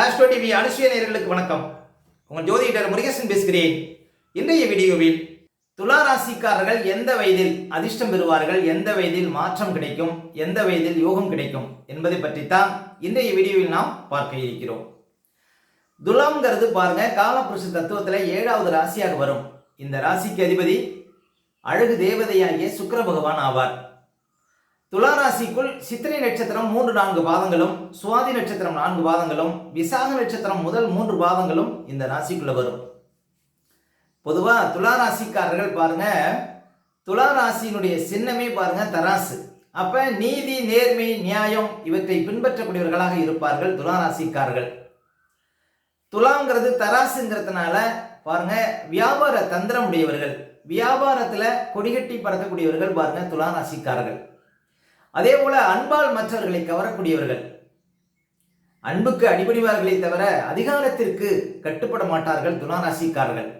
Astro TV அனுசுய நேர்களுக்கு வணக்கம். உங்கள் ஜோதிடர் முருகேசன் பேசுகிறேன். இன்றைய வீடியோவில் துலா ராசிக்காரர்கள் எந்த வயதில் அதிர்ஷ்டம் பெறுவார்கள்? எந்த வயதில் மாற்றம் கிடைக்கும்? எந்த வயதில் யோகம் கிடைக்கும்? என்பதை பற்றித்தான் இன்றைய வீடியோவில் நாம் பார்க்க இருக்கிறோம். துலாம்ங்கிறது பாருங்க காலபுருஷ தத்துவத்தில் ஏழாவது ராசியாக வரும். இந்த ராசிக்கு அதிபதி அழகு தேவதையாகிய சுக்கர பகவான் ஆவார். துளாராசிக்குள் சித்திரை நட்சத்திரம் மூன்று நான்கு பாதங்களும் சுவாதி நட்சத்திரம் நான்கு பாதங்களும் விசாக நட்சத்திரம் முதல் மூன்று பாதங்களும் இந்த ராசிக்குள்ள வரும். பொதுவா துலா ராசிக்காரர்கள் பாருங்க துலா ராசியினுடைய சின்னமே பாருங்க தராசு. அப்ப நீதி நேர்மை நியாயம் இவற்றை பின்பற்றக்கூடியவர்களாக இருப்பார்கள் துலா ராசிக்காரர்கள் துலாங்கிறது தராசுங்கிறதுனால பாருங்க வியாபார தந்திரம் உடையவர்கள். வியாபாரத்துல கொடிகட்டி பறக்கக்கூடியவர்கள் பாருங்க துலா ராசிக்காரர்கள் அதே போல அன்பால் மற்றவர்களை கவரக்கூடியவர்கள். அன்புக்கு அடிபடிவார்களே தவிர அதிகாரத்திற்கு கட்டுப்பட மாட்டார்கள் துளாராசிக்காரர்கள்.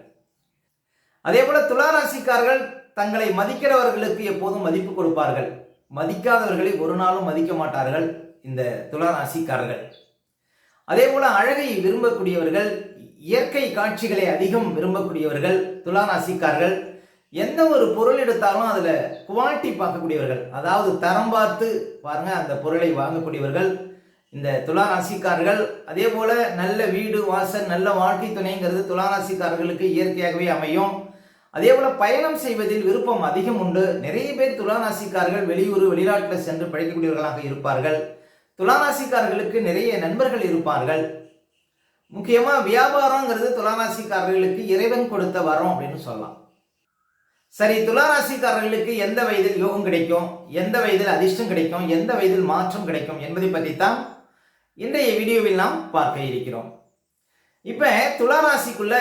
அதே போல துளாராசிக்காரர்கள் தங்களை மதிக்கிறவர்களுக்கு எப்போதும் மதிப்பு கொடுப்பார்கள். மதிக்காதவர்களை ஒரு நாளும் மதிக்க மாட்டார்கள் இந்த துளாராசிக்காரர்கள். அதே போல அழகை விரும்பக்கூடியவர்கள் இயற்கை காட்சிகளை அதிகம் விரும்பக்கூடியவர்கள் துளாராசிக்காரர்கள். எந்த ஒரு பொருள் எடுத்தாலும் அதில் குவாலிட்டி பார்க்கக்கூடியவர்கள் அதாவது தரம் பார்த்து பாருங்க அந்த பொருளை வாங்கக்கூடியவர்கள் இந்த துலா ராசிக்காரர்கள் அதே போல நல்ல வீடு வாசல் நல்ல வாழ்க்கை துணைங்கிறது துலா ராசிக்காரர்களுக்கு இயற்கையாகவே அமையும். அதே போல பயணம் செய்வதில் விருப்பம் அதிகம் உண்டு. நிறைய பேர் துலா ராசிக்காரர்கள் வெளியூர் வெளிநாட்டில் சென்று படிக்கக்கூடியவர்களாக இருப்பார்கள். துலா ராசிக்காரர்களுக்கு நிறைய நண்பர்கள் இருப்பார்கள். முக்கியமாக வியாபாரங்கிறது துளாராசிக்காரர்களுக்கு இறைவன் கொடுத்த வரம் அப்படின்னு சொல்லலாம். சரி துளாராசிக்காரர்களுக்கு எந்த வயதில் யோகம் கிடைக்கும்? எந்த வயதில் அதிர்ஷ்டம் கிடைக்கும்? எந்த வயதில் மாற்றம் கிடைக்கும்? என்பதை பற்றித்தான் இன்றைய வீடியோவில் நாம் பார்க்க இருக்கிறோம். இப்போ துளாராசிக்குள்ள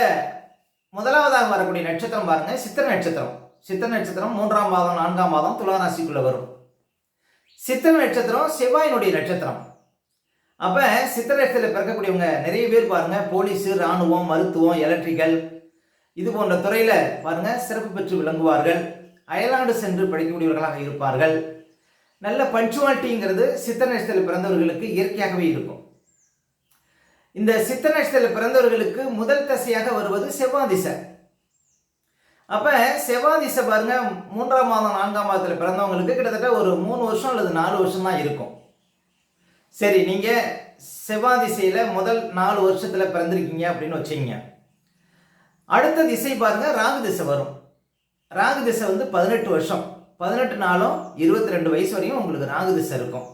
முதலாவதாக வரக்கூடிய நட்சத்திரம் பாருங்க சித்திர நட்சத்திரம். சித்திர நட்சத்திரம் மூன்றாம் மாதம் நான்காம் மாதம் துளாராசிக்குள்ள வரும். சித்திர நட்சத்திரம் செவ்வாயினுடைய நட்சத்திரம். அப்போ சித்திர நட்சத்திரத்தில் பிறக்கக்கூடியவங்க நிறைய பேர் பாருங்க போலீஸு இராணுவம் மருத்துவம் எலக்ட்ரிக்கல் இது போன்ற துறையில் பாருங்க சிறப்பு பெற்று விளங்குவார்கள். அயல்நாடு சென்று படிக்கக்கூடியவர்களாக இருப்பார்கள். நல்ல பஞ்சுவாலிட்டிங்கிறது சித்த நட்சத்திரத்தில் பிறந்தவர்களுக்கு இயற்கையாகவே இருக்கும். இந்த சித்த நட்சத்திரத்தில் பிறந்தவர்களுக்கு முதல் தசையாக வருவது செவ்வாதிசை. அப்ப செவ்வாதிசை பாருங்க மூன்றாம் மாதம் நான்காம் மாதத்தில் பிறந்தவங்களுக்கு கிட்டத்தட்ட ஒரு மூணு வருஷம் அல்லது நாலு வருஷம் தான் இருக்கும். சரி நீங்க செவ்வாதிசையில முதல் நாலு வருஷத்துல பிறந்திருக்கீங்க அப்படின்னு வச்சுங்க அடுத்த திசை பாருங்க ராகு திசை வரும். ராகு திசை வந்து பதினெட்டு வருஷம். பதினெட்டு நாளும் இருபத்தி ரெண்டு வயசு வரையும் உங்களுக்கு ராகு திசை இருக்கும்.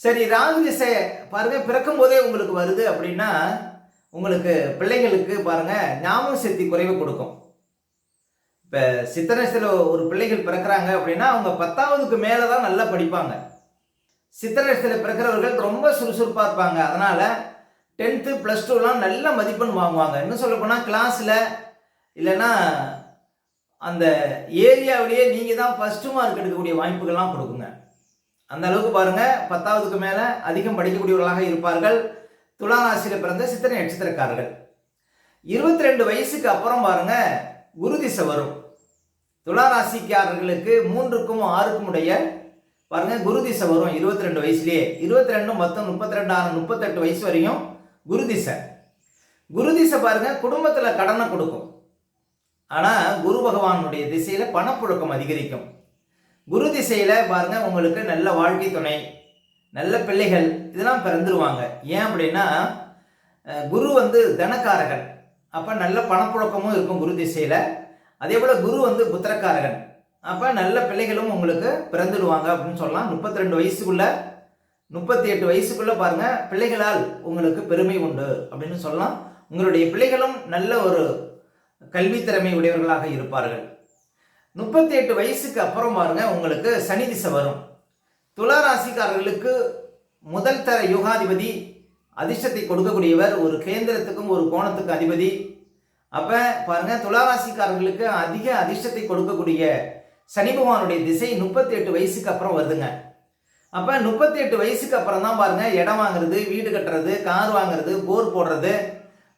சரி ராகு திசை பாருங்க பிறக்கும் போதே உங்களுக்கு வருது அப்படின்னா உங்களுக்கு பிள்ளைங்களுக்கு பாருங்க ஞாபக சக்தி குறைவு கொடுக்கும். இப்போ சித்தனத்தில் ஒரு பிள்ளைகள் பிறக்கிறாங்க அப்படின்னா அவங்க பத்தாவதுக்கு மேலே தான் நல்லா படிப்பாங்க. சித்தனத்தில் பிறக்கிறவர்கள் ரொம்ப சுறுசுறுப்பாக இருப்பாங்க. அதனால் டென்த்து ப்ளஸ் டூலாம் நல்ல மதிப்பெண் வாங்குவாங்க. இன்னும் சொல்லப்போனால் கிளாஸில் இல்லைன்னா அந்த ஏரியாவிலேயே நீங்கள் தான் ஃபஸ்ட்டு மார்க் எடுக்கக்கூடிய வாய்ப்புகள்லாம் கொடுக்குங்க. அந்த அளவுக்கு பாருங்கள் பத்தாவதுக்கு மேலே அதிகம் படிக்கக்கூடியவர்களாக இருப்பார்கள். துளாராசியில் பிறந்த சித்திரை நட்சத்திரக்காரர்கள். இருபத்தி ரெண்டு வயசுக்கு அப்புறம் பாருங்க குரு திசை வரும். துளாராசிக்காரர்களுக்கு மூன்றுக்கும் ஆறுக்கும் உடைய பாருங்க குரு திசை வரும் இருபத்தி ரெண்டு வயசுலேயே. இருபத்தி ரெண்டு மொத்தம் முப்பத்தி ஆறு முப்பத்தெட்டு வயசு வரையும் குரு திசை குரு திசை பாருங்க குடும்பத்தில் கடனை கொடுக்கும். ஆனால் குரு பகவானுடைய திசையில் பணப்புழக்கம் அதிகரிக்கும். குரு திசையில் பாருங்க உங்களுக்கு நல்ல வாழ்க்கை துணை நல்ல பிள்ளைகள் இதெல்லாம் பிறந்துருவாங்க. ஏன் அப்படின்னா குரு வந்து தனக்காரகன். அப்போ நல்ல பணப்புழக்கமும் இருக்கும் குரு திசையில் அதே போல் குரு வந்து புத்திரக்காரகன். அப்போ நல்ல பிள்ளைகளும் உங்களுக்கு பிறந்துடுவாங்க அப்படின்னு சொல்லலாம். முப்பத்தி ரெண்டு வயசுக்குள்ள முப்பத்தி எட்டு வயசுக்குள்ளே பாருங்க பிள்ளைகளால் உங்களுக்கு பெருமை உண்டு அப்படின்னு சொல்லலாம். உங்களுடைய பிள்ளைகளும் நல்ல ஒரு கல்வி திறமை உடையவர்களாக இருப்பார்கள். முப்பத்தி எட்டு வயசுக்கு அப்புறம் பாருங்க உங்களுக்கு சனி திசை வரும். துலா ராசிக்காரர்களுக்கு முதல் தர யோகாதிபதி அதிர்ஷ்டத்தை கொடுக்கக்கூடியவர் ஒரு கேந்திரத்துக்கும் ஒரு கோணத்துக்கு அதிபதி. அப்ப பாருங்க துளாராசிக்காரர்களுக்கு அதிக அதிர்ஷ்டத்தை கொடுக்கக்கூடிய சனி பகவானுடைய திசை முப்பத்தி எட்டு வயசுக்கு அப்புறம் வருதுங்க. அப்போ முப்பத்தி எட்டு வயசுக்கு அப்புறம் தான் பாருங்கள் இடம் வாங்குறது வீடு கட்டுறது கார் வாங்குறது போர் போடுறது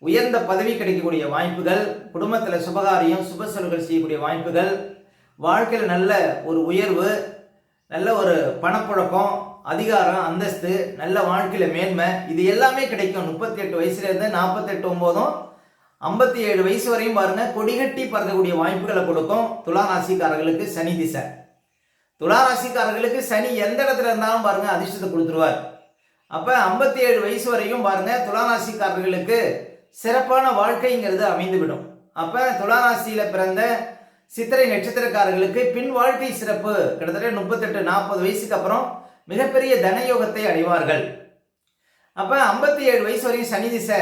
உயர்ந்த பதவி கிடைக்கக்கூடிய வாய்ப்புகள் குடும்பத்தில் சுபகாரியம் சுப செலவுகள் செய்யக்கூடிய வாய்ப்புகள் வாழ்க்கையில் நல்ல ஒரு உயர்வு நல்ல ஒரு பணப்புழக்கம் அதிகாரம் அந்தஸ்து நல்ல வாழ்க்கையில் மேன்மை இது எல்லாமே கிடைக்கும். முப்பத்தி எட்டு வயசுலேருந்து நாற்பத்தெட்டு ஒம்போதும் ஐம்பத்தி ஏழு வயசு வரையும் பாருங்கள் கொடிகட்டி பறக்கக்கூடிய வாய்ப்புகளை கொடுக்கும் துலா ராசிக்காரர்களுக்கு சனி திசை. துலா ராசிக்காரர்களுக்கு சனி எந்த இடத்துல இருந்தாலும் பாருங்க அதிர்ஷ்டத்தை கொடுத்துருவார். அப்ப ஐம்பத்தி ஏழு வயசு வரையும் பாருங்க துலா ராசிக்காரர்களுக்கு சிறப்பான வாழ்க்கைங்கிறது அமைந்துவிடும். அப்ப துலாராசியில் பிறந்த சித்திரை நட்சத்திரக்காரர்களுக்கு பின் வாழ்க்கை சிறப்பு கிட்டத்தட்ட முப்பத்தெட்டு நாற்பது வயசுக்கு அப்புறம் மிகப்பெரிய தனயோகத்தை அடைவார்கள். அப்ப ஐம்பத்தி ஏழு வயசு வரையும் சனி திசை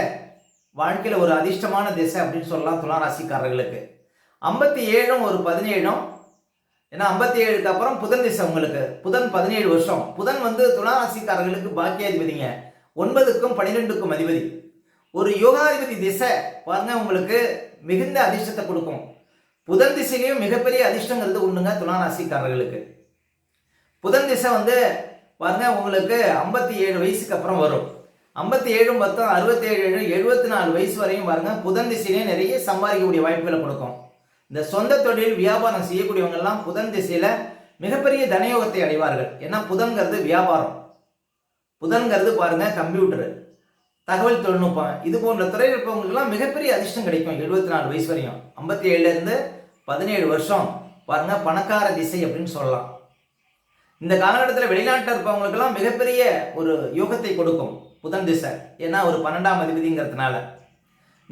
வாழ்க்கையில் ஒரு அதிர்ஷ்டமான திசை அப்படின்னு சொல்லலாம் துலா ராசிக்காரர்களுக்கு ஐம்பத்தி ஏழும் ஒரு பதினேழும் ஏன்னா ஐம்பத்தி ஏழுக்கு அப்புறம் புதன் திசை உங்களுக்கு. புதன் பதினேழு வருஷம். புதன் வந்து துளாராசிக்காரர்களுக்கு பாக்கியாதிபதிங்க. ஒன்பதுக்கும் பன்னிரெண்டுக்கும் அதிபதி. ஒரு யோகாதிபதி திசை பாருங்க உங்களுக்கு மிகுந்த அதிர்ஷ்டத்தை கொடுக்கும். புதன் திசையிலையும் மிகப்பெரிய அதிர்ஷ்டங்கிறது ஒண்ணுங்க துளாராசிக்காரர்களுக்கு. புதன் திசை வந்து பாருங்க உங்களுக்கு ஐம்பத்தி ஏழு வயசுக்கு அப்புறம் வரும். ஐம்பத்தி ஏழும் பத்தும் அறுபத்தி ஏழு எழுபத்தி நாலு வயசு வரையும் பாருங்க புதன் திசையிலேயே நிறைய சம்பாதிக்கக்கூடிய வாய்ப்புகளை கொடுக்கும். இந்த சொந்த தொழில் வியாபாரம் செய்யக்கூடியவங்க எல்லாம் புதன் திசையில மிகப்பெரிய தனயோகத்தை அடைவார்கள். ஏன்னா புதன்கிறது வியாபாரம். புதன்கிறது பாருங்க கம்ப்யூட்டர் தகவல் தொழில்நுட்பம். இது போன்ற துறையில் இருப்பவங்களுக்குலாம் மிகப்பெரிய அதிர்ஷ்டம் கிடைக்கும் எழுபத்தி நாலு வயசு வரையும். ஐம்பத்தி ஏழுல இருந்து பதினேழு வருஷம் பாருங்க பணக்கார திசை அப்படின்னு சொல்லலாம். இந்த காலகட்டத்தில் வெளிநாட்டில் இருப்பவங்களுக்கெல்லாம் மிகப்பெரிய ஒரு யோகத்தை கொடுக்கும் புதன் திசை. ஏன்னா ஒரு பன்னெண்டாம் அதிபதிங்கிறதுனால.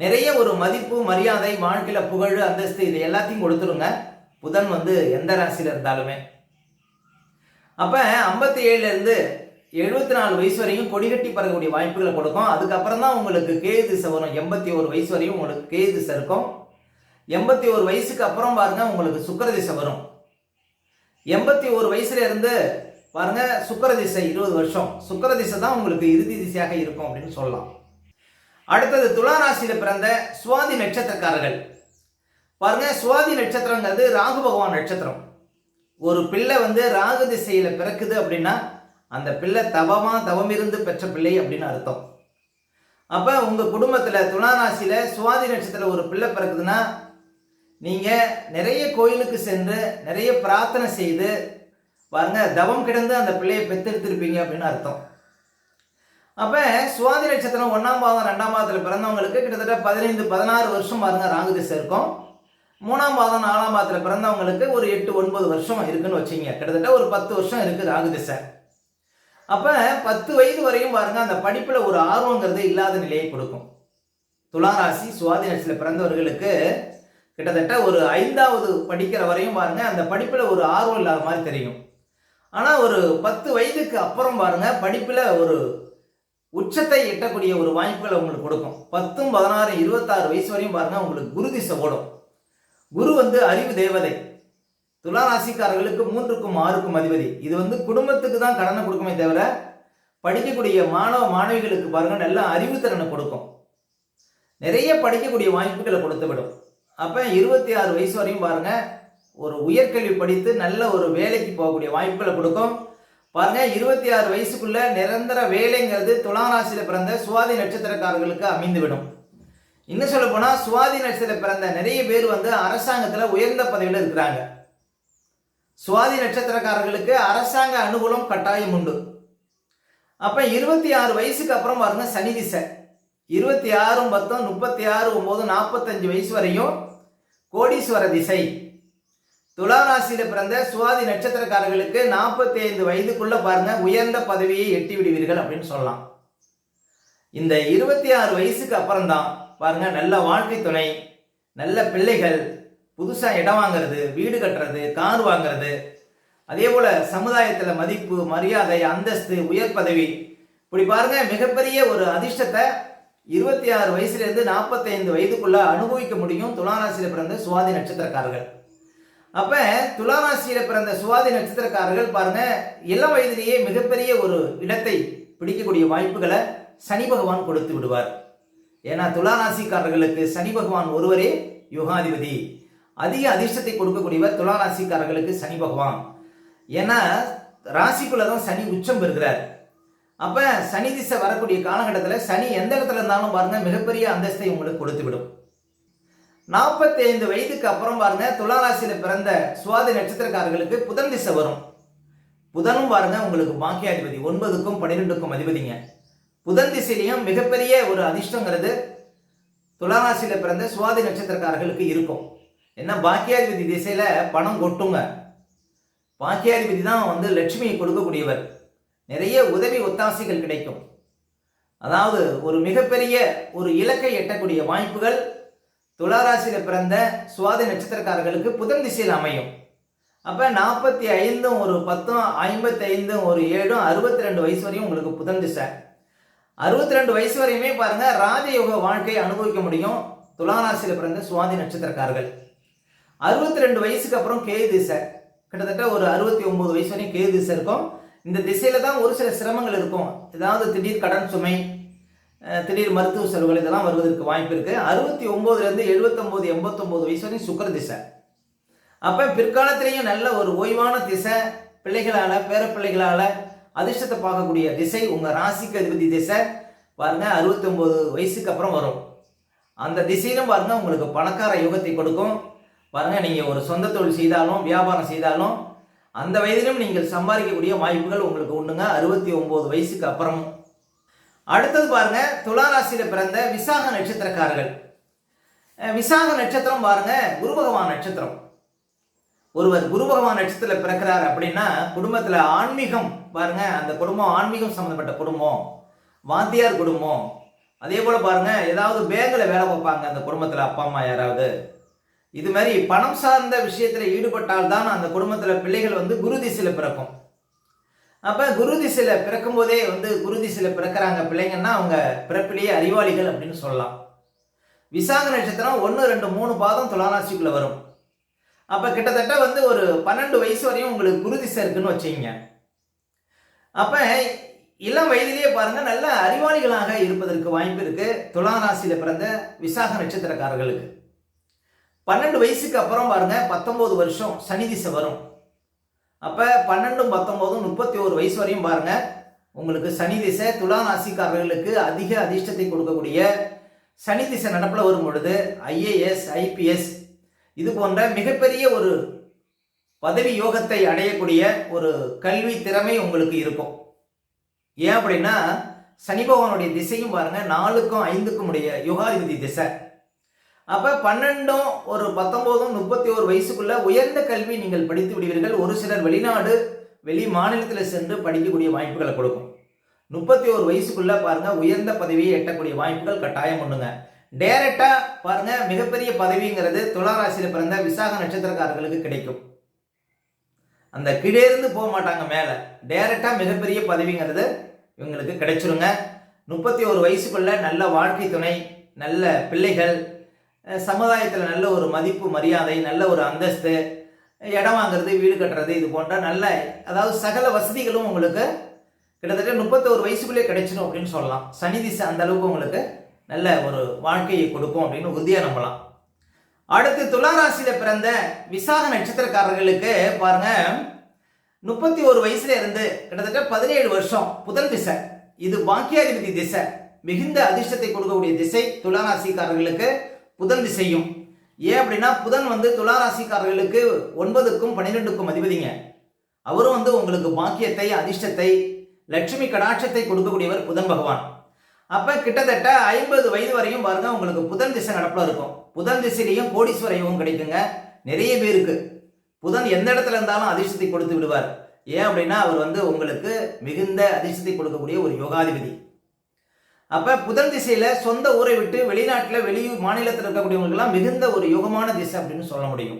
நிறைய ஒரு மதிப்பு மரியாதை வாழ்க்கையில புகழ் அந்தஸ்து இது எல்லாத்தையும் கொடுத்துருங்க. புதன் வந்து எந்த ராசியில இருந்தாலுமே. அப்ப ஐம்பத்தி ஏழுல இருந்து எழுபத்தி நாலு வயசு வரையும் கொடிகட்டி பறக்கக்கூடிய வாய்ப்புகளை கொடுக்கும். அதுக்கப்புறம் தான் உங்களுக்கு கேது திசை வரும். எண்பத்தி ஒரு வயசு வரையும் உங்களுக்கு கேது திசை இருக்கும். எண்பத்தி ஒரு வயசுக்கு அப்புறம் பாருங்க உங்களுக்கு சுக்கர திசை வரும். எண்பத்தி ஒரு வயசுல இருந்து பாருங்க சுக்கர திசை இருபது வருஷம். சுக்கர திசை தான் உங்களுக்கு இறுதி திசையாக இருக்கும் அப்படின்னு சொல்லலாம். அடுத்தது துலா ராசியில பிறந்த சுவாதி நட்சத்திரக்காரர்கள். பாருங்க சுவாதி நட்சத்திரங்கிறது ராகு பகவான் நட்சத்திரம். ஒரு பிள்ளை வந்து ராகு திசையில பிறக்குது அப்படின்னா அந்த பிள்ளை தவமா தவம் இருந்து பெற்ற பிள்ளை அப்படின்னு அர்த்தம். அப்ப உங்க குடும்பத்துல துலா ராசியில சுவாதி நட்சத்திரம் ஒரு பிள்ளை பிறக்குதுன்னா நீங்க நிறைய கோயிலுக்கு சென்று நிறைய பிரார்த்தனை செய்து பாருங்க தவம் கிடந்து அந்த பிள்ளையை பெற்றெடுத்திருப்பீங்க அப்படின்னு அர்த்தம். அப்போ சுவாதி நட்சத்திரம் ஒன்னாம் பாதம் ரெண்டாம் பாதத்துல பிறந்தவங்களுக்கு கிட்டத்தட்ட பதினைந்து பதினாறு வருஷம் பாருங்கள் ராகு திசை இருக்கும். மூணாம் பாதம் நாலாம் பாதத்தில் பிறந்தவங்களுக்கு ஒரு எட்டு ஒன்பது வருஷம் இருக்குன்னு வச்சுங்க. கிட்டத்தட்ட ஒரு பத்து வருஷம் இருக்குது ராகு திசை. அப்போ பத்து வயது வரையும் பாருங்க அந்த படிப்பில் ஒரு ஆர்வங்கிறது இல்லாத நிலையை கொடுக்கும். துளாராசி சுவாதி நட்சத்திரத்தில் பிறந்தவர்களுக்கு கிட்டத்தட்ட ஒரு ஐந்தாவது படிக்கிற வரையும் பாருங்க அந்த படிப்பில் ஒரு ஆர்வம் இல்லாத மாதிரி தெரியும். ஆனால் ஒரு பத்து வயதுக்கு அப்புறம் பாருங்க படிப்பில் ஒரு உச்சத்தை எட்டக்கூடிய ஒரு வாய்ப்புகளை உங்களுக்கு கொடுக்கும். பத்தும் பதினாறு இருபத்தாறு வயசு வரையும் பாருங்க உங்களுக்கு குரு திசை ஓடும். குரு வந்து அறிவு தேவதை. துலா ராசிக்காரர்களுக்கு மூன்றுக்கும் ஆறுக்கும் அதிபதி. இது வந்து குடும்பத்துக்கு தான் கடனை கொடுக்குமே தவிர படிக்கக்கூடிய மாணவ மாணவிகளுக்கு பாருங்க நல்ல அறிவுத்திறனை கொடுக்கும். நிறைய படிக்கக்கூடிய வாய்ப்புகளை கொடுத்து விடும் அப்ப இருபத்தி ஆறு வயசு வரையும் பாருங்க ஒரு உயர்கல்வி படித்து நல்ல ஒரு வேலைக்கு போகக்கூடிய வாய்ப்புகளை கொடுக்கும். பாருங்க இருபத்தி ஆறு வயசுக்குள்ள நிரந்தர வேலைங்கிறது துலாம் ராசியில பிறந்த சுவாதி நட்சத்திரக்காரர்களுக்கு அமைந்துவிடும். இன்னும் சொல்ல போனா சுவாதி நட்சத்திரத்தில் பிறந்த நிறைய பேர் வந்து அரசாங்கத்துல உயர்ந்த பதவியில் இருக்கிறாங்க. சுவாதி நட்சத்திரக்காரர்களுக்கு அரசாங்க அனுகூலம் கட்டாயம் உண்டு. அப்ப இருபத்தி ஆறு வயசுக்கு அப்புறம் பாருங்க சனி திசை. இருபத்தி ஆறும் பத்தும் முப்பத்தி ஆறு ஒன்பது நாற்பத்தஞ்சு வயசு வரையும் கோடீஸ்வர திசை. துலா ராசியில பிறந்த சுவாதி நட்சத்திரக்காரர்களுக்கு நாற்பத்தி ஐந்து வயதுக்குள்ள பாருங்க உயர்ந்த பதவியை எட்டி விடுவீர்கள் அப்படின்னு சொல்லலாம். இந்த இருபத்தி ஆறு வயசுக்கு அப்புறம் தான் பாருங்க நல்ல வாழ்க்கை துணை நல்ல பிள்ளைகள் புதுசா இடம் வாங்குறது வீடு கட்டுறது கார் வாங்குறது அதே போல சமுதாயத்துல மதிப்பு மரியாதை அந்தஸ்து உயர் பதவி இப்படி பாருங்க மிகப்பெரிய ஒரு அதிர்ஷ்டத்தை இருபத்தி ஆறு வயசுல இருந்து நாற்பத்தைந்து வயதுக்குள்ள அனுபவிக்க முடியும் துளாராசியில பிறந்த சுவாதி நட்சத்திரக்காரர்கள். அப்ப துளாராசியில பிறந்த சுவாதி நட்சத்திரக்காரர்கள் பாருங்க எல்லா வயதிலேயே மிகப்பெரிய ஒரு இடத்தை பிடிக்கக்கூடிய வாய்ப்புகளை சனி பகவான் கொடுத்து விடுவார். ஏன்னா துளாராசிக்காரர்களுக்கு சனி பகவான் ஒருவரே யுகாதிபதி. அதிக அதிர்ஷ்டத்தை கொடுக்கக்கூடியவர் துலாராசிக்காரர்களுக்கு சனி பகவான். ஏன்னா ராசிக்குள்ள தான் சனி உச்சம் பெறுகிறார். அப்ப சனி திசை வரக்கூடிய காலகட்டத்தில் சனி எந்த இடத்துல இருந்தாலும் பாருங்க மிகப்பெரிய அந்தஸ்தை உங்களுக்கு கொடுத்து விடும் நாற்பத்தி ஐந்து வயதுக்கு அப்புறம் பாருங்க துளாராசியில பிறந்த சுவாதி நட்சத்திரக்காரர்களுக்கு புதன் திசை வரும். புதனும் பாருங்க உங்களுக்கு பாக்கியாதிபதி ஒன்பதுக்கும் பன்னிரெண்டுக்கும் அதிபதிங்க. புதன் திசையிலையும் மிகப்பெரிய ஒரு அதிர்ஷ்டங்கிறது துளாராசியில் பிறந்த சுவாதி நட்சத்திரக்காரர்களுக்கு இருக்கும். என்ன பாக்கியாதிபதி திசையில பணம் கொட்டுங்க. பாக்கியாதிபதி தான் வந்து லட்சுமியை கொடுக்கக்கூடியவர். நிறைய உதவி ஒத்தாசைகள் கிடைக்கும். அதாவது ஒரு மிகப்பெரிய ஒரு இலக்கை எட்டக்கூடிய வாய்ப்புகள் துளாராசியில் பிறந்த சுவாதி நட்சத்திரக்காரர்களுக்கு புதன் திசையில் அமையும். அப்போ நாற்பத்தி ஐந்தும் ஒரு பத்தும் ஐம்பத்தி ஐந்தும் ஒரு ஏழும் அறுபத்தி ரெண்டு வயசு வரையும் உங்களுக்கு புதன் திசை. அறுபத்தி ரெண்டு வயசு வரையுமே பாருங்க ராஜயோக வாழ்க்கையை அனுபவிக்க முடியும் துளாராசியில் பிறந்த சுவாதி நட்சத்திரக்காரர்கள். அறுபத்தி ரெண்டு வயசுக்கு அப்புறம் கேது திசை. கிட்டத்தட்ட ஒரு அறுபத்தி ஒன்பது வயசு வரையும் கேது திசை இருக்கும். இந்த திசையில தான் ஒரு சில சிரமங்கள் இருக்கும். ஏதாவது திடீர் கடன் சுமை திடீர் மருத்துவ செலவுகள் இதெல்லாம் வருவதற்கு வாய்ப்பு இருக்குது அறுபத்தி ஒம்போதுலேருந்து எழுபத்தொம்போது எண்பத்தொம்போது வயசு வரையும் சுக்கர திசை. அப்போ பிற்காலத்திலேயும் நல்ல ஒரு ஓய்வான திசை பிள்ளைகளால் பேரப்பிள்ளைகளால் அதிர்ஷ்டத்தை பார்க்கக்கூடிய திசை உங்கள் ராசிக்கு அதிபதி திசை. பாருங்கள் அறுபத்தொம்போது வயசுக்கு அப்புறம் வரும். அந்த திசையிலும் பாருங்கள் உங்களுக்கு பணக்கார யுகத்தை கொடுக்கும். பாருங்கள் நீங்கள் ஒரு சொந்த தொழில் செய்தாலும் வியாபாரம் செய்தாலும் அந்த வயதிலும் நீங்கள் சம்பாதிக்கக்கூடிய வாய்ப்புகள் உங்களுக்கு உண்டுங்க. அறுபத்தி ஒம்பது வயசுக்கு அப்புறம். அடுத்தது பாருங்க துலா ராசியில பிறந்த விசாக நட்சத்திரக்காரர்கள். விசாக நட்சத்திரம் பாருங்க குரு பகவான் நட்சத்திரம். ஒருவர் குரு பகவான் நட்சத்திரத்தில் பிறக்கிறார் அப்படின்னா குடும்பத்தில் ஆன்மீகம் பாருங்க அந்த குடும்பம் ஆன்மீகம் சம்மந்தப்பட்ட குடும்பம் வாத்தியார் குடும்பம். அதே போல பாருங்க ஏதாவது பேங்கில் வேலை பார்ப்பாங்க அந்த குடும்பத்தில் அப்பா அம்மா யாராவது. இது மாதிரி பணம் சார்ந்த விஷயத்தில் ஈடுபட்டால் தான் அந்த குடும்பத்தில் பிள்ளைகள் வந்து குரு திசையில் பிறக்கும். அப்போ குரு திசையில் வந்து குரு திசையில் பிறக்கிறாங்க. பிள்ளைங்கன்னா அவங்க பிறப்பிலேயே அறிவாளிகள் அப்படின்னு சொல்லலாம். விசாக நட்சத்திரம் ஒன்று ரெண்டு மூணு பாதம் துளாராசிக்குள்ளே வரும். அப்போ கிட்டத்தட்ட வந்து ஒரு பன்னெண்டு வயசு வரையும் உங்களுக்கு குரு திசை இருக்குன்னு வச்சுங்க அப்போ இளம் வயதிலேயே பாருங்க நல்ல அறிவாளிகளாக இருப்பதற்கு வாய்ப்பு இருக்கு. துலா பிறந்த விசாக நட்சத்திரக்காரர்களுக்கு. பன்னெண்டு வயசுக்கு அப்புறம் பாருங்க பத்தொன்பது வருஷம் சனி திசை வரும். அப்போ பன்னெண்டும் பத்தொம்போதும் முப்பத்தி ஒரு வயசு வரையும் பாருங்க. உங்களுக்கு சனி திசை துலா ராசிக்காரர்களுக்கு அதிக அதிர்ஷ்டத்தை கொடுக்கக்கூடிய சனி திசை நடப்பில் வரும் பொழுது ஐஏஎஸ் ஐபிஎஸ் இது போன்ற மிகப்பெரிய ஒரு பதவி யோகத்தை அடையக்கூடிய ஒரு கல்வி திறமை உங்களுக்கு இருக்கும். ஏன் அப்படின்னா சனி பகவானுடைய திசையும் பாருங்க நாலுக்கும் ஐந்துக்கும் உடைய யுகாதிபதி திசை. அப்போ பன்னெண்டும் ஒரு பத்தொம்போதும் முப்பத்தி ஒரு வயசுக்குள்ள உயர்ந்த கல்வி நீங்கள் படித்து விடுவீர்கள். ஒரு சிலர் வெளிநாடு வெளி மாநிலத்தில் சென்று படிக்கக்கூடிய வாய்ப்புகளை கொடுக்கும். முப்பத்தி ஒரு வயசுக்குள்ள பாருங்க உயர்ந்த பதவியை எட்டக்கூடிய வாய்ப்புகள் கட்டாயம் பண்ணுங்க டைரக்டா பாருங்க மிகப்பெரிய பதவிங்கிறது துளாராசியில் பிறந்த விசாக நட்சத்திரக்காரர்களுக்கு கிடைக்கும். அந்த கீழேருந்து போக மாட்டாங்க மேலே. டைரக்டா மிகப்பெரிய பதவிங்கிறது இவங்களுக்கு கிடைச்சிருங்க. முப்பத்தி ஒரு வயசுக்குள்ள நல்ல வாழ்க்கை துணை நல்ல பிள்ளைகள் சமுதாயத்தில் நல்ல ஒரு மதிப்பு மரியாதை நல்ல ஒரு அந்தஸ்து இடம் வாங்குறது வீடு கட்டுறது இது போன்ற நல்ல அதாவது சகல வசதிகளும் உங்களுக்கு கிட்டத்தட்ட முப்பத்தோரு வயசுக்குள்ளே கிடைச்சிடும் அப்படின்னு சொல்லலாம். சனி திசை அந்த அளவுக்கு உங்களுக்கு நல்ல ஒரு வாழ்க்கையை கொடுக்கும் அப்படின்னு உறுதியாக நம்பலாம். அடுத்து துளாராசியில் பிறந்த விசாக நட்சத்திரக்காரர்களுக்கு பாருங்க முப்பத்தி ஒரு வயசுல இருந்து கிட்டத்தட்ட பதினேழு வருஷம் புதன் திசை. இது பாக்கியாதிபதி திசை. மிகுந்த அதிர்ஷ்டத்தை கொடுக்கக்கூடிய திசை துளாராசிக்காரர்களுக்கு புதன் திசையும். ஏன் அப்படின்னா புதன் வந்து துளாராசிக்காரர்களுக்கு ஒன்பதுக்கும் பன்னிரெண்டுக்கும் அதிபதிங்க. அவரும் வந்து உங்களுக்கு பாக்கியத்தை அதிர்ஷ்டத்தை லட்சுமி கடாட்சத்தை கொடுக்கக்கூடியவர் புதன் பகவான். அப்போ கிட்டத்தட்ட ஐம்பது வயது வரையும் பாருங்க உங்களுக்கு புதன் திசை நடப்பில் இருக்கும். புதன் திசையிலையும் கோடீஸ்வர யோகம் கிடைக்குங்க. நிறைய பேருக்கு. புதன் எந்த இடத்துல இருந்தாலும் அதிர்ஷ்டத்தை கொடுத்து விடுவார். ஏன் அப்படின்னா அவர் வந்து உங்களுக்கு மிகுந்த அதிர்ஷ்டத்தை கொடுக்கக்கூடிய ஒரு யோகாதிபதி. அப்போ புதன் திசையில் சொந்த ஊரை விட்டு வெளிநாட்டில் வெளி மாநிலத்தில் இருக்கக்கூடியவங்களுக்கெல்லாம் மிகுந்த ஒரு யுகமான திசை அப்படின்னு சொல்ல முடியும்.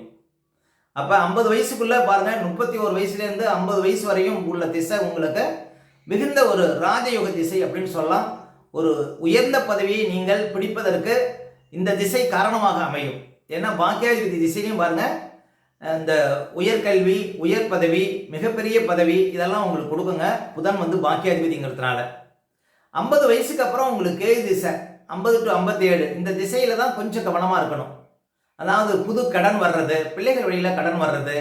அப்போ ஐம்பது வயசுக்குள்ளே பாருங்கள் முப்பத்தி ஒரு வயசுலேருந்து ஐம்பது வயசு வரையும் உள்ள திசை உங்களுக்கு மிகுந்த ஒரு ராஜயோக திசை அப்படின்னு சொல்லலாம். ஒரு உயர்ந்த பதவியை நீங்கள் பிடிப்பதற்கு இந்த திசை காரணமாக அமையும். ஏன்னா பாக்கியாதிபதி திசையிலையும் பாருங்கள் இந்த உயர்கல்வி உயர் பதவி மிகப்பெரிய பதவி இதெல்லாம் உங்களுக்கு கொடுக்குங்க. புதன் வந்து பாக்கியாதிபதிங்கிறதுனால. ஐம்பது வயசுக்கு அப்புறம் உங்களுக்கு கேது திசை ஐம்பது டு ஐம்பத்தி ஏழு இந்த திசையில தான் கொஞ்சம் கவனமாக இருக்கணும். அதாவது புது கடன் வர்றது பிள்ளைகள் வழியில் கடன் வர்றது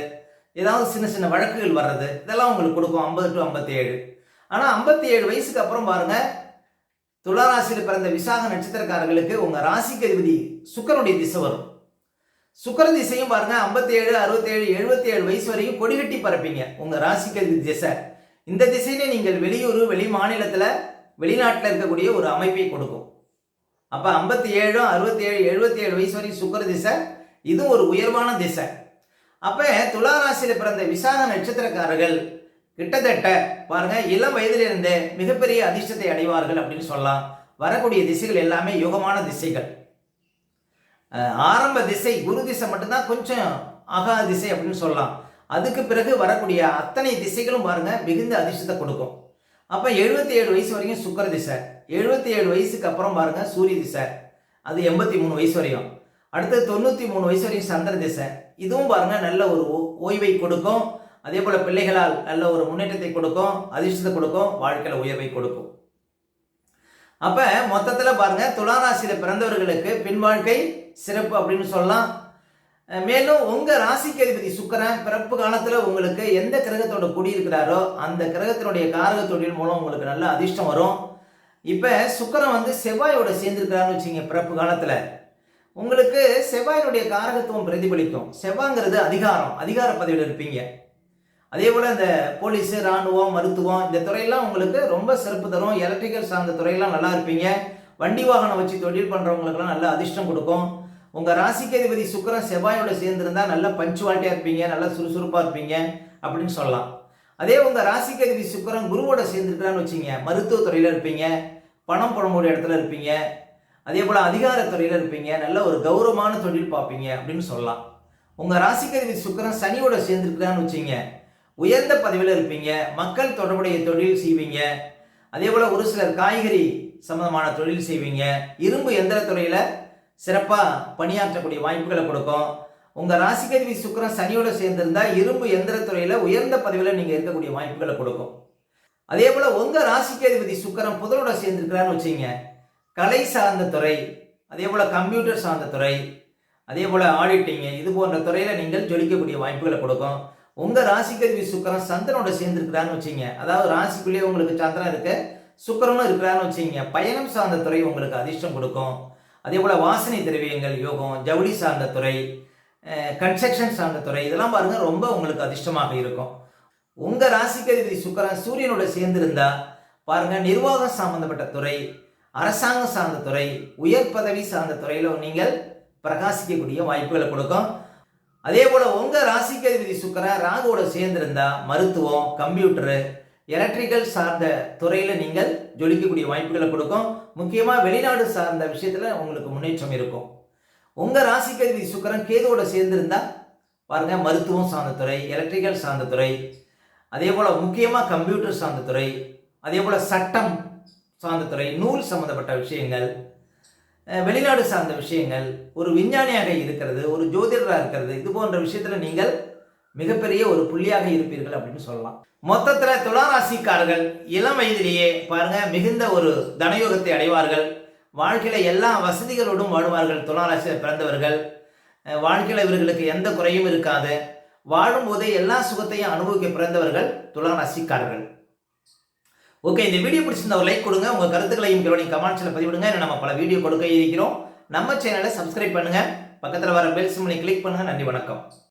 ஏதாவது சின்ன சின்ன வழக்குகள் வர்றது இதெல்லாம் உங்களுக்கு கொடுக்கும் ஐம்பது டு ஐம்பத்தி ஏழு ஆனால் ஐம்பத்தி ஏழு வயசுக்கு அப்புறம் பாருங்க துளாராசியில் பிறந்த விசாக நட்சத்திரக்காரர்களுக்கு உங்கள் ராசிக்கு அதிபதி சுக்கரனுடைய திசை வரும். சுக்கர திசையும் பாருங்க 57 67 77 வயசு வரைக்கும் கொடிகட்டி பறப்பீங்க உங்கள் ராசிக்கு அதிபதி திசை. இந்த திசையில நீங்கள் வெளியூர் வெளி மாநிலத்தில் வெளிநாட்டில் இருக்கக்கூடிய ஒரு அமைப்பை கொடுக்கும். அப்ப 57 67 77 வயசு வரைக்கும் சுக்கர திசை இதுவும் ஒரு உயர்வான திசை. அப்ப துலா ராசியில பிறந்த விசாக நட்சத்திரக்காரர்கள் கிட்டத்தட்ட பாருங்க இளம் வயதிலிருந்தே மிகப்பெரிய அதிர்ஷ்டத்தை அடைவார்கள் அப்படின்னு சொல்லலாம். வரக்கூடிய திசைகள் எல்லாமே யுகமான திசைகள். ஆரம்ப திசை குரு திசை மட்டும்தான் கொஞ்சம் அகா திசை அப்படின்னு சொல்லலாம். அதுக்கு பிறகு வரக்கூடிய அத்தனை திசைகளும் பாருங்க மிகுந்த அதிர்ஷ்டத்தை கொடுக்கும். அப்ப 77 ஏழு வயசு வரைக்கும் சுக்கர திசை. 77 ஏழு வயசுக்கு அப்புறம் பாருங்க சூரிய திசை. அது எண்பத்தி மூணு வயசு வரையும். அடுத்து தொண்ணூத்தி மூணு வயசு வரையும் சந்திர திசை. இதுவும் பாருங்க நல்ல ஒரு ஓ- ஓய்வை கொடுக்கும். அதே போல பிள்ளைகளால் நல்ல ஒரு முன்னேற்றத்தை கொடுக்கும் அதிர்ஷ்டத்தை கொடுக்கும் வாழ்க்கையில உயர்வை கொடுக்கும். அப்ப மொத்தத்துல பாருங்க துளாராசியில பிறந்தவர்களுக்கு பின் வாழ்க்கை சிறப்பு அப்படின்னு சொல்லலாம். மேலும் உங்க ராசிக்கு அதிபதி சுக்கரன் பிறப்பு காலத்துல உங்களுக்கு எந்த கிரகத்தோட குடியிருக்கிறாரோ அந்த கிரகத்தினுடைய காரக தொழில் மூலம் உங்களுக்கு நல்ல அதிர்ஷ்டம் வரும். இப்ப சுக்கரன் வந்து செவ்வாயோட சேர்ந்திருக்கிறான்னு வச்சுங்க பிறப்பு காலத்துல. உங்களுக்கு செவ்வாயினுடைய காரகத்துவம் பிரதிபலிக்கும். செவ்வாங்கிறது அதிகாரம் அதிகார பதவியில் இருப்பீங்க. அதே போல் இந்த போலீஸ் இராணுவம் மருத்துவம் இந்த துறையெல்லாம் உங்களுக்கு ரொம்ப சிறப்பு தரும். எலக்ட்ரிக்கல் சார்ந்த துறையெல்லாம் நல்லா இருப்பீங்க. வண்டி வாகனம் வச்சு தொழில் பண்ணுறவங்களுக்குலாம் நல்ல அதிர்ஷ்டம் கொடுக்கும். உங்கள் ராசிக்கு அதிபதி செவ்வாயோட சேர்ந்துருந்தா நல்ல பஞ்சுவாலிட்டியாக இருப்பீங்க நல்ல சுறுசுறுப்பாக இருப்பீங்க அப்படின்னு சொல்லலாம். அதே உங்கள் ராசிக்கு அதிபதி குருவோட சேர்ந்துருக்கிறான்னு வச்சுங்க மருத்துவ துறையில் இருப்பீங்க பணம் பணமுடைய இடத்துல இருப்பீங்க அதே போல் அதிகாரத்துறையில் இருப்பீங்க நல்ல ஒரு கௌரவமான தொழில் பார்ப்பீங்க அப்படின்னு சொல்லலாம். உங்கள் ராசிக்கு அதிபதி சனியோட சேர்ந்துருக்கிறான்னு வச்சுங்க உயர்ந்த பதவியில் இருப்பீங்க மக்கள் தொடர்புடைய தொழில் செய்வீங்க அதே போல் ஒரு சிலர் காய்கறி சம்மந்தமான தொழில் செய்வீங்க இரும்பு எந்திரத்துறையில் சிறப்பாக பணியாற்றக்கூடிய வாய்ப்புகளை கொடுக்கும். உங்கள் ராசிக்கதிவி சுக்கிரன் சனியோட சேர்ந்திருந்தால் இரும்பு எந்திரத்துறையில் உயர்ந்த பதவியில் நீங்கள் இருக்கக்கூடிய வாய்ப்புகளை கொடுக்கும். அதே போல் உங்கள் ராசிக்கதிபதி சுக்கிரன் புதனோட சேர்ந்திருக்கிறான்னு வச்சுங்க கலை சார்ந்த துறை அதே போல் கம்ப்யூட்டர் சார்ந்த துறை அதே போல் ஆடிட்டிங்கு இது போன்ற துறையில் நீங்கள் ஜொலிக்கக்கூடிய வாய்ப்புகளை கொடுக்கும். உங்கள் ராசிக்கதிவி சுக்கிரன் சந்திரனோட சேர்ந்துருக்கிறான்னு வச்சுங்க அதாவது ராசிக்குள்ளேயே உங்களுக்கு சந்திரன் இருக்க சுக்கரனும் இருக்கிறான்னு வச்சுங்க பயணம் சார்ந்த துறை உங்களுக்கு அதிர்ஷ்டம் கொடுக்கும். அதே போல் வாசனை திரவியங்கள் யோகம் ஜவுளி சார்ந்த துறை கன்ஸ்ட்ரக்ஷன் சார்ந்த துறை இதெல்லாம் பாருங்கள் ரொம்ப உங்களுக்கு அதிர்ஷ்டமாக இருக்கும். உங்கள் ராசிக்கு சுக்கரன் சூரியனோட சேர்ந்திருந்தா பாருங்கள் நிர்வாகம் சம்பந்தப்பட்ட துறை அரசாங்கம் சார்ந்த துறை உயர் பதவி சார்ந்த துறையில் நீங்கள் பிரகாசிக்கக்கூடிய வாய்ப்புகளை கொடுக்கும். அதே போல் உங்கள் ராசிக்கு சுக்கரன் ராகுவோட சேர்ந்திருந்தா மருத்துவம் கம்ப்யூட்டரு எலக்ட்ரிக்கல் சார்ந்த துறையில் நீங்கள் ஜொலிக்கக்கூடிய வாய்ப்புகளை கொடுக்கும். முக்கியமாக வெளிநாடு சார்ந்த விஷயத்தில் உங்களுக்கு முன்னேற்றம் இருக்கும். உங்கள் ராசிக்கு அதிபதி கேதுவோட சேர்ந்திருந்தா பாருங்க மருத்துவம் சார்ந்த துறை எலக்ட்ரிக்கல் சார்ந்த துறை அதே போல் முக்கியமாக கம்ப்யூட்டர் சார்ந்த துறை அதே போல் சட்டம் சார்ந்த துறை நூல் சம்மந்தப்பட்ட விஷயங்கள் வெளிநாடு சார்ந்த விஷயங்கள் ஒரு விஞ்ஞானியாக இருக்கிறது ஒரு ஜோதிடராக இருக்கிறது இது போன்ற விஷயத்தில் நீங்கள் மிகப்பெரிய ஒரு புள்ளியாக இருப்பீர்கள் அப்படின்னு சொல்லலாம். மொத்தத்தில் துளாராசிக்காரர்கள் இளம் வயதிலேயே பாருங்க மிகுந்த ஒரு தனயோகத்தை அடைவார்கள். வாழ்க்கையில் எல்லா வசதிகளோடும் வாழ்வார்கள் துலா பிறந்தவர்கள். வாழ்க்கையில் இவர்களுக்கு எந்த குறையும் இருக்காது. வாழும்போதே எல்லா சுகத்தையும் அனுபவிக்க பிறந்தவர்கள் துளாராசிக்காரர்கள். ஓகே இந்த வீடியோ பிடிச்சிருந்த ஒரு லைக் கொடுங்க உங்கள் கருத்துக்களையும் கேள்வி கமெண்ட்ஸில் பதிவிடுங்க. நம்ம பல வீடியோ கொடுக்க இருக்கிறோம். நம்ம சேனலை சப்ஸ்கிரைப் பண்ணுங்க. பக்கத்தில் வர பெல் சிம்மனை கிளிக் பண்ணுங்க. நன்றி வணக்கம்.